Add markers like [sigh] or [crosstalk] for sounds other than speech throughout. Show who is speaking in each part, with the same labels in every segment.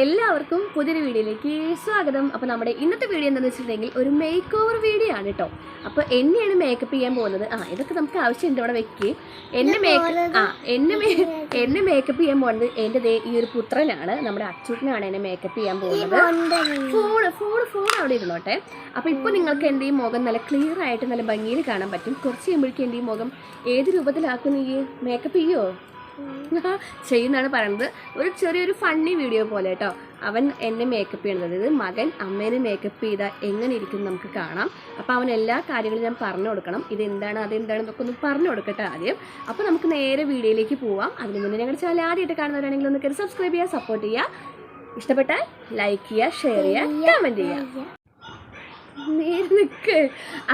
Speaker 1: എല്ലാവർക്കും പുതിയൊരു വീഡിയോയിലേക്ക് സ്വാഗതം. അപ്പോൾ നമ്മുടെ ഇന്നത്തെ വീഡിയോ എന്താണെന്ന് വെച്ചിട്ടുണ്ടെങ്കിൽ ഒരു മേക്ക് ഓവർ വീഡിയോ ആണ് കേട്ടോ അപ്പോൾ എന്നെയാണ് മേക്കപ്പ് ചെയ്യാൻ പോകുന്നത്. ആ ഇതൊക്കെ നമുക്ക് ആവശ്യമുണ്ട് ഇവിടെ വെക്ക്. എന്നെ മേക്ക് ആ എന്നെ എന്നെ മേക്കപ്പ് ചെയ്യാൻ പോകുന്നത് എന്റെ ദേ ഈ ഒരു പുത്രനാണ്. നമ്മുടെ അച്ചൂട്ടനാണ് എന്നെ മേക്കപ്പ് ചെയ്യാൻ പോകുന്നത്. ഫോൺ ഫോൺ ഫോൺ അവിടെ ഇരുന്നോട്ടെ. അപ്പോൾ ഇപ്പോൾ നിങ്ങൾക്ക് എന്റെ ഈ മുഖം നല്ല ക്ലിയർ ആയിട്ട് നല്ല ഭംഗിയിൽ കാണാൻ പറ്റും. കുറച്ച് കഴിയുമ്പോഴേക്കും എന്റെ ഈ മുഖം ഏത് രൂപത്തിലാക്കുന്ന ഈ മേക്കപ്പ് ചെയ്യോ? [laughs] ചെയ്യുന്നതാണ് പറയുന്നത്. ഒരു ചെറിയൊരു ഫണ്ണി വീഡിയോ പോലെ കേട്ടോ അവൻ എന്നെ മേക്കപ്പ് ചെയ്യുന്നത് അതായത് മകൻ അമ്മേനെ മേക്കപ്പ് ചെയ്താൽ എങ്ങനെ ഇരിക്കും നമുക്ക് കാണാം. അപ്പോൾ അവൻ എല്ലാ കാര്യങ്ങളും ഞാൻ പറഞ്ഞു കൊടുക്കണം. ഇതെന്താണ് അതെന്താണ് എന്നൊക്കെ ഒന്ന് പറഞ്ഞു കൊടുക്കട്ടെ ആദ്യം. അപ്പോൾ നമുക്ക് നേരെ വീഡിയോയിലേക്ക് പോവാം. അതിന് മുന്നേ ഞങ്ങളുടെ ചാനൽ ആദ്യമായിട്ട് കാണുന്നവരാണെങ്കിൽ ഒന്ന് കയറി സബ്സ്ക്രൈബ് ചെയ്യുക സപ്പോർട്ട് ചെയ്യുക. ഇഷ്ടപ്പെട്ടാൽ ലൈക്ക് ചെയ്യുക ഷെയർ ചെയ്യുക കമന്റ് ചെയ്യുക. നേരെ നിൽക്ക്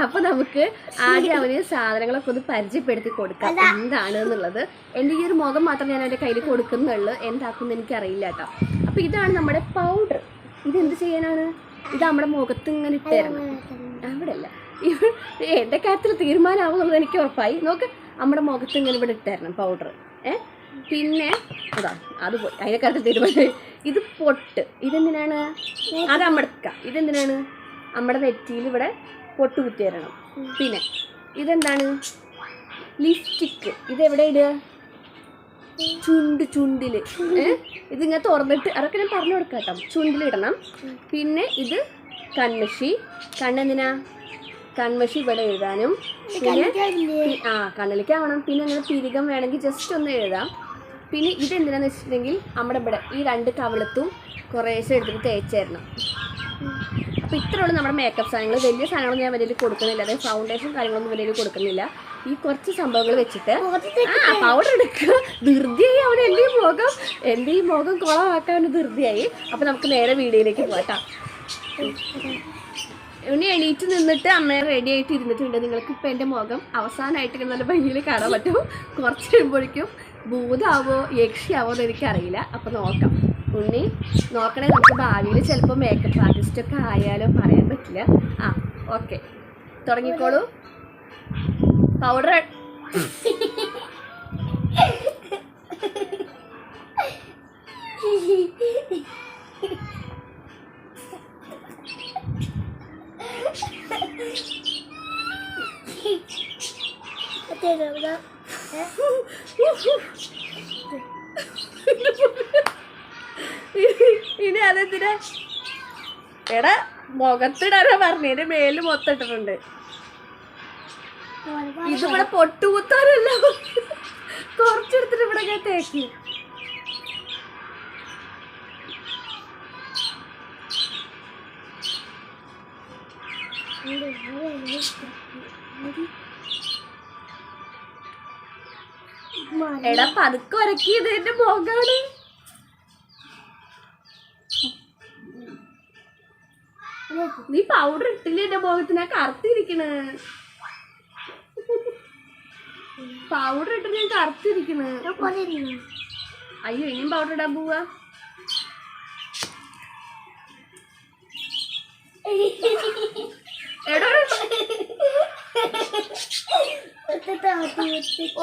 Speaker 1: അപ്പൊ നമുക്ക് ആദ്യം അവന് സാധനങ്ങളൊക്കെ ഒന്ന് പരിചയപ്പെടുത്തി കൊടുക്കാം. എന്താണ് എന്നുള്ളത്. എന്റെ ഈ ഒരു മുഖം മാത്രം ഞാൻ അവന്റെ കയ്യിൽ കൊടുക്കുന്നുള്ളൂ. എന്താക്കും എനിക്കറിയില്ല കേട്ടോ. അപ്പൊ ഇതാണ് നമ്മുടെ പൗഡർ ഇത് ഇതെന്ത് ചെയ്യാനാണ്? ഇത് നമ്മുടെ മുഖത്ത് ഇങ്ങനെ ഇട്ടായിരുന്നു അവിടെ അല്ല ഇവ എന്റെ കാര്യത്തിൽ തീരുമാനമാവുന്നുള്ളത് എനിക്ക് ഉറപ്പായി. നോക്ക് നമ്മുടെ മുഖത്ത് ഇങ്ങനെ ഇവിടെ ഇട്ടായിരുന്നു പൗഡർ ഏ? പിന്നെ അതാ അത് പോയി. കാര്യത്തിൽ തീരുമാനമായി ഇത് പൊട്ട്. ഇതെന്തിനാണ്? അത് അമടക്ക ഇതെന്തിനാണ്? നമ്മുടെ നെറ്റിയിൽ ഇവിടെ പൊട്ട് കുത്തി തരണം പിന്നെ ഇതെന്താണ്? ലിപ്സ്റ്റിക്ക് ഇതെവിടെ ഇടുക? ചുണ്ട് ചുണ്ടിൽ ഇതിങ്ങനെ തുറന്നിട്ട് അതൊക്കെ ഞാൻ പറഞ്ഞു കൊടുക്കാം കേട്ടോ. ചുണ്ടിലിടണം പിന്നെ ഇത് കൺമഷി. കണ്ണെന്തിനാ? കൺമഷി ഇവിടെ എഴുതാനും. പിന്നെ ആ കണ്ണിലേക്കാവണം. പിന്നെ അങ്ങനെ തിരികം വേണമെങ്കിൽ ജസ്റ്റ് ഒന്ന് എഴുതാം. പിന്നെ ഇതെന്തിനാന്ന് വെച്ചിട്ടുണ്ടെങ്കിൽ നമ്മുടെ ഇവിടെ ഈ രണ്ട് കവിളത്തും കുറേശ്ശെ എടുത്തിട്ട് തേച്ച് അപ്പോൾ ഇത്രയുള്ള നമ്മുടെ മേക്കപ്പ് സാധനങ്ങൾ. വലിയ സാധനങ്ങൾ ഞാൻ വലിയ കൊടുക്കുന്നില്ല. അതായത് ഫൗണ്ടേഷൻ കാര്യങ്ങളൊന്നും വലിയ കൊടുക്കുന്നില്ല. ഈ കുറച്ച് സംഭവങ്ങൾ വെച്ചിട്ട് ആ പൗഡർ എടുക്കുക. ധൃതിയായി അവൻ എന്റെ ഈ മുഖം? എന്റെ ഈ മുഖം കുളമാക്കാൻ അവന് ധൃതിയായി. അപ്പോൾ നമുക്ക് നേരെ വീഡിയോയിലേക്ക് പോകട്ടാ ഇനി എണീറ്റ് നിന്നിട്ട് അമ്മയെ റെഡി ആയിട്ട് ഇരുന്നിട്ടുണ്ട്. നിങ്ങൾക്ക് ഇപ്പം എന്റെ മുഖം അവസാനമായിട്ട് നല്ല ഭംഗിയിൽ കാണാൻ പറ്റും. കുറച്ച് കഴിയുമ്പോഴേക്കും ഭൂതാവോ യക്ഷിയാവോ എന്ന് എനിക്കറിയില്ല. അപ്പം നോക്കാം. ഉണ്ണി. നോക്കണേ നമുക്ക് ഭാവിയിൽ ചിലപ്പോൾ മേക്കപ്പ് ആർട്ടിസ്റ്റ് ഒക്കെ ആയാലോ പറയാൻ പറ്റില്ല. ആ ഓക്കെ തുടങ്ങിക്കോളൂ. പൗഡർ ഇനി അതെന്തിനാ? എടാ മുഖത്തിടാനാ പറഞ്ഞു എന്റെ മേൽ മൊത്തിട്ടിട്ടുണ്ട് ഇതിവിടെ പൊട്ടുകുത്താനല്ല. കുറച്ചെടുത്തിട്ട് ഇവിടെ തേക്കി. എടാ പതുക്കെ ഉരക്കിയത് എന്റെ മുഖാണ്. നീ പൗഡർ ഇട്ടില്ല എന്റെ മുഖത്തിന്? കറുത്തിരിക്കണ്. പൗഡർ ഇട്ട് ഞാൻ കറുത്തിരിക്കണ്. അയ്യോ ഇനിയും പൗഡർ ഇടാൻ പോവാ. എടാ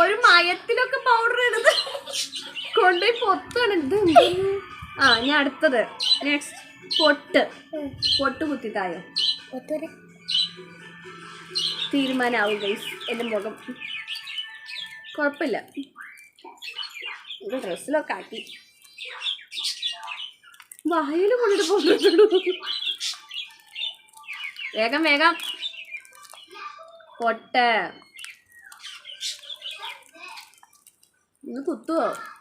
Speaker 1: ഒരു മയത്തിലൊക്കെ പൗഡർ ഇടുന്നത്. കൊണ്ടുപോയി പൊത്താണ്. ഇത് ആ ഞാൻ അടുത്തത്. നെക്സ്റ്റ് പൊട്ട്. പൊട്ട് കുത്തിത്തായോ? തീരുമാനമാവും ഗൈസ് എന്റെ മുഖം. കുഴപ്പമില്ല. ഇത് ഡ്രസ്സിലൊക്കെ ആക്കി. വായിൽ കൊണ്ടിട്ട് പോകുന്നുള്ളൂ. വേഗം വേഗം. പൊട്ട്. ഇന്ന് കുത്തുവോ?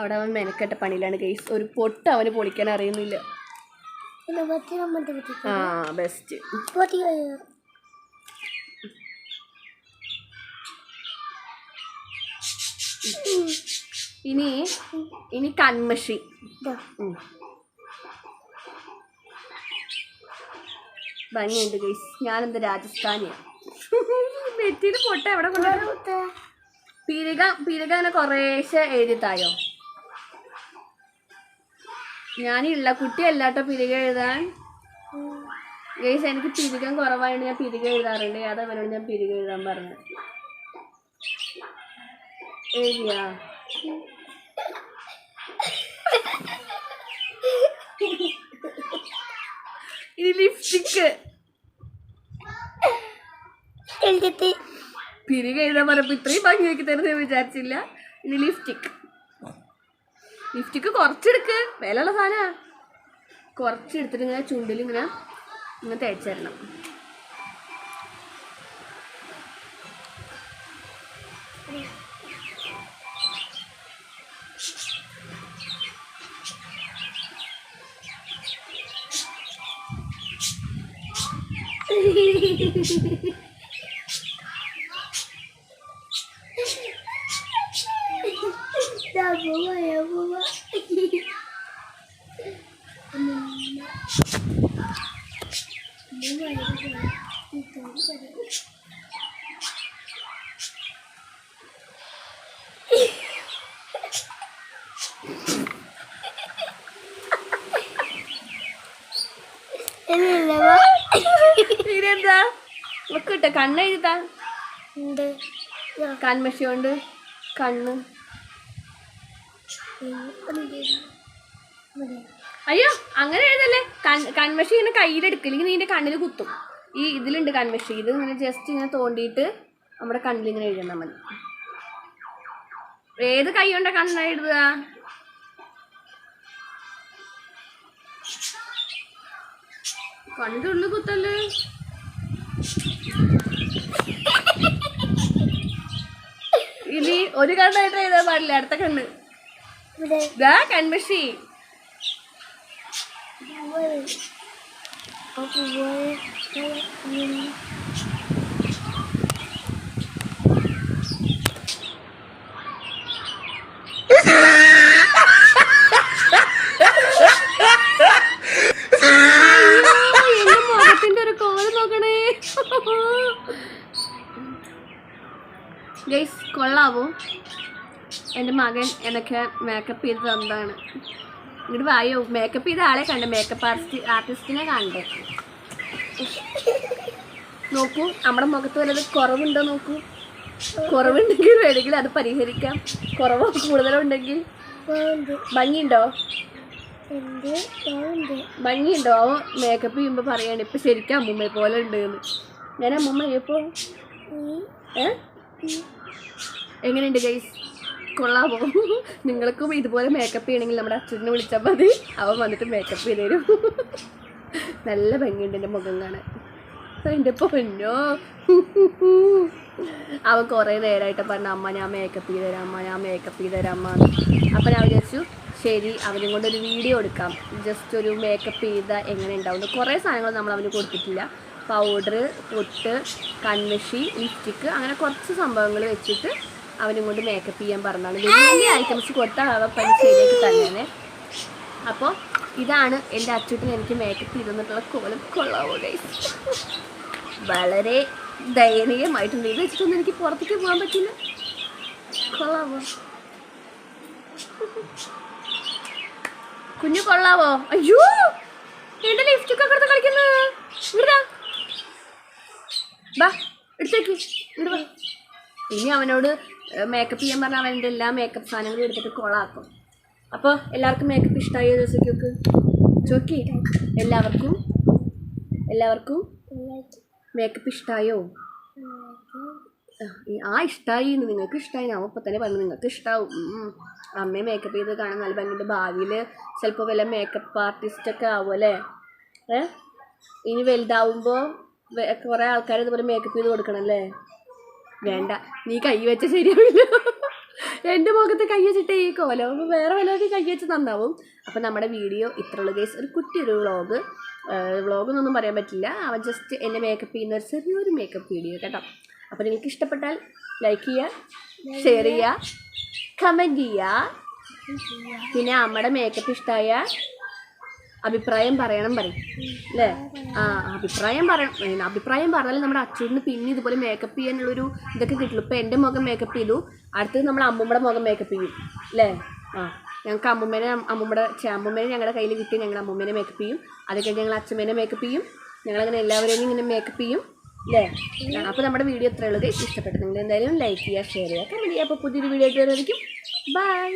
Speaker 1: അവിടെ അവൻ മെനക്കെട്ട പണിയിലാണ് ഗൈസ് ഒരു പൊട്ട് അവന് പൊളിക്കാൻ അറിയുന്നില്ല. ആ ബെസ്റ്റ് ഇനി ഇനി കൺമഷി. ഭംഗിയുണ്ട് ഗൈസ് ഞാനെന്ത് രാജസ്ഥാനിയാണ് നെറ്റിയിൽ പൊട്ട എവിടെ കൊണ്ടു പീരക പീരക അങ്ങനെ കുറേശ്ശെ എഴുതിത്തായോ? ഞാനില്ല കുട്ടിയല്ലാട്ടോ പിരികെ എഴുതാൻ. ഗൈസ് എനിക്ക് പിരികം കുറവായിട്ട് ഞാൻ പിരികെ എഴുതാറുണ്ട്. അത് ഞാൻ പിരികെ എഴുതാൻ പറഞ്ഞു. എഴുതിയാ? ഇനി എഴുതാൻ പറഞ്ഞപ്പോ ഇത്രയും ഭംഗി വെക്കി തരുന്ന വിചാരിച്ചില്ല. ഇനി ലിപ്സ്റ്റിക്ക് ലിപ്സ്റ്റിക്ക് കുറച്ചെടുക്ക്. വിലയുള്ള സാധനമാ കുറച്ചെടുത്തിട്ട് ഇങ്ങനെ ചുണ്ടിൽ ഇങ്ങനെ ഇങ്ങനെ തേച്ച് തരണം [laughs] ഇതെന്താ ഒക്കെ ഇട്ടോ കണ്ണ് എഴുതാ. കൺമഷി കൊണ്ട് കണ്ണ്. അയ്യോ അങ്ങനെ എഴുതല്ലേ? കൺ കൺമഷി ഇങ്ങനെ കയ്യിലെടുക്കില്ലെങ്കിൽ നിന്റെ കണ്ണിൽ കുത്തും. ഈ ഇതിലുണ്ട് കൺമഷി. ഇത് ഇങ്ങനെ ജസ്റ്റ് ഇങ്ങനെ തോണ്ടിയിട്ട് നമ്മുടെ കണ്ണിൽ ഇങ്ങനെ എഴുതണം മതി. ഏത് കൈ കൊണ്ടാണ് കണ്ണ എഴുതുക? ഉള്ളിൽ കുത്തല്ലേ? ഇനി ഒരു കണ്ണായിട്ട് എഴുതാൻ പാടില്ല. അടുത്ത കണ്ണ്. കൺമഷി. ഒരു കോൽ നോക്കണേ. ഗൈസ് കൊള്ളാവോ? എന്റെ മകൻ എനിക്ക് മേക്കപ്പ് ചെയ്ത് തന്നതാണ്. ഇങ്ങോട്ട് വായോ. മേക്കപ്പ് ചെയ്ത ആളെ കണ്ടേ? മേക്കപ്പ് ആർട്ടിസ്റ്റ് ആർട്ടിസ്റ്റിനെ കണ്ടേ? നോക്കൂ നമ്മുടെ മുഖത്ത് വല്ലത് കുറവുണ്ടോ നോക്കൂ. കുറവുണ്ടെങ്കിൽ വേണമെങ്കിൽ അത് പരിഹരിക്കാം. കുറവോ കൂടുതലോ ഉണ്ടെങ്കിൽ ഭംഗിയുണ്ടോ? ഭംഗിയുണ്ടോ മേക്കപ്പ് ചെയ്യുമ്പോൾ പറയാണ് ഇപ്പം ശരിക്കും അമ്മൂമ്മയെ പോലെ ഉണ്ട് എന്ന് ഞാൻ അമ്മൂമ്മ ഇപ്പോൾ എങ്ങനെയുണ്ട് ഗൈസ് കൊള്ളാമോ? നിങ്ങൾക്കും ഇതുപോലെ മേക്കപ്പ് ചെയ്യണമെങ്കിൽ നമ്മുടെ അച്ഛനെ വിളിച്ചാൽ മതി. അവൻ വന്നിട്ട് മേക്കപ്പ് ചെയ്ത് തരും. നല്ല ഭംഗിയുണ്ട് എന്റെ മുഖം കാണാൻ. എന്റെ പൊന്നോ. അവൻ കുറേ നേരമായിട്ട് പറഞ്ഞു അമ്മ ഞാൻ മേക്കപ്പ് ചെയ്ത് തരാം അമ്മ ഞാൻ മേക്കപ്പ് ചെയ്ത് തരാം അമ്മ. അപ്പം ഞാൻ വിചാരിച്ചു ശരി അവനും കൊണ്ടൊരു വീഡിയോ എടുക്കാം. ജസ്റ്റ് ഒരു മേക്കപ്പ് ചെയ്ത എങ്ങനെ ഉണ്ടാവും കുറേ സാധനങ്ങൾ നമ്മൾ അവന് കൊടുത്തിട്ടില്ല. പൗഡർ പൊട്ട് കൺമഷി ലിപ്സ്റ്റിക്ക് അങ്ങനെ കുറച്ച് സംഭവങ്ങൾ വെച്ചിട്ട് അവനും കൊണ്ട് മേക്കപ്പ് ചെയ്യാൻ പറഞ്ഞാണ് വലിയ ഐറ്റംസ് കൊടുത്താൽ അവ പണി ചെയ്തേക്ക് തന്നെ അപ്പോൾ ഇതാണ് എന്റെ അച്ചുട്ടിന് എനിക്ക് മേക്കപ്പ് ചെയ്തെന്നിട്ടുള്ള കോലം. കൊള്ളാവോ? വളരെ ദയനീയമായിട്ടുണ്ട്. ഇത് വെച്ചിട്ടൊന്നും എനിക്ക് പുറത്തേക്ക് പോകാൻ പറ്റില്ല. കൊള്ളാവോ? കുഞ്ഞു കൊള്ളാവോ? അയ്യോ! എന്റെ ലിഫ്റ്റൊക്കെ കൊടുത്ത് കളിക്കുന്നത് ഇവിടാ ബാ ഇനി അവനോട് മേക്കപ്പ് ചെയ്യാൻ പറഞ്ഞാൽ അവന്റെ എല്ലാ മേക്കപ്പ് സാധനങ്ങളും എടുത്തിട്ട് കൊളാക്കും. അപ്പോൾ എല്ലാവർക്കും മേക്കപ്പ് ഇഷ്ടമായോ ദിവസക്കൊക്കെ ചോക്കി എല്ലാവർക്കും? എല്ലാവർക്കും മേക്കപ്പ് ഇഷ്ടമായോ ആ ഇഷ്ടമായി നിങ്ങൾക്ക് ഇഷ്ടമായി ഞാൻ അപ്പം തന്നെ പറഞ്ഞു നിങ്ങൾക്ക് ഇഷ്ടമാവും അമ്മയെ മേക്കപ്പ് ചെയ്ത് കാണാൻ നല്ല ഭംഗിയുണ്ട്. ഭാവിയിൽ ചിലപ്പോൾ വല്ല മേക്കപ്പ് ആർട്ടിസ്റ്റൊക്കെ ആവും അല്ലേ? ഏ ഇനി വലുതാവുമ്പോൾ കുറേ ആൾക്കാർ ഇതുപോലെ മേക്കപ്പ് ചെയ്ത് കൊടുക്കണം അല്ലേ? വേണ്ട. നീ കൈ വെച്ച ശരിയാവില്ല. എന്റെ മുഖത്ത് കൈ വെച്ചിട്ട് ഈ കോലം അപ്പോൾ വേറെ വല്ലതൊക്കെ കൈ വെച്ച് നന്നാവും. അപ്പോൾ നമ്മുടെ വീഡിയോ ഇത്രയുള്ള കേസ് ഒരു കുട്ടി ഒരു വ്ളോഗ് വ്ളോഗ് എന്നൊന്നും പറയാൻ പറ്റില്ല. അവൻ ജസ്റ്റ് എന്നെ മേക്കപ്പ് ചെയ്യുന്ന ഒരു ചെറിയൊരു മേക്കപ്പ് വീഡിയോ കേട്ടോ. അപ്പോൾ നിങ്ങൾക്ക് ഇഷ്ടപ്പെട്ടാൽ ലൈക്ക് ചെയ്യുക ഷെയർ ചെയ്യുക കമന്റ് ചെയ്യുക. പിന്നെ അമ്മയുടെ മേക്കപ്പ് ഇഷ്ടമായ അഭിപ്രായം പറയണം പറയും. അല്ലേ ആ അഭിപ്രായം പറയണം. അഭിപ്രായം പറഞ്ഞാൽ നമ്മുടെ അച്ഛന് പിന്നെ ഇതുപോലെ മേക്കപ്പ് ചെയ്യാനുള്ളൊരു ഇതൊക്കെ കിട്ടുള്ളൂ ഇപ്പം എന്റെ മുഖം മേക്കപ്പ് ചെയ്തു. അടുത്തത് നമ്മൾ അമ്മൂമ്മയുടെ മുഖം മേക്കപ്പ് ചെയ്യും. അല്ലേ ആ ഞങ്ങൾക്ക് അമ്മൂമ്മേനെ അമ്മൂമ്മയുടെ ചാമ്പൂമ്മേനെ ഞങ്ങളുടെ കയ്യിൽ കിട്ടി. ഞങ്ങൾ അമ്മൂമ്മേനെ മേക്കപ്പ് ചെയ്യും. അത് കഴിഞ്ഞ് ഞങ്ങൾ അച്ഛമ്മേനെ മേക്കപ്പ് ചെയ്യും. ഞങ്ങളങ്ങനെ എല്ലാവരെയും ഇങ്ങനെ മേക്കപ്പ് ചെയ്യും. അല്ലേ അപ്പോൾ നമ്മുടെ വീഡിയോ ഇത്രയുള്ളത് ഇഷ്ടപ്പെട്ടു നിങ്ങൾ എന്തായാലും ലൈക്ക് ചെയ്യുക ഷെയർ ചെയ്യുക കമന്റ് ചെയ്യുക. അപ്പോൾ പുതിയൊരു വീഡിയോ ആയിട്ട് വരുന്നതായിരിക്കും. ബൈ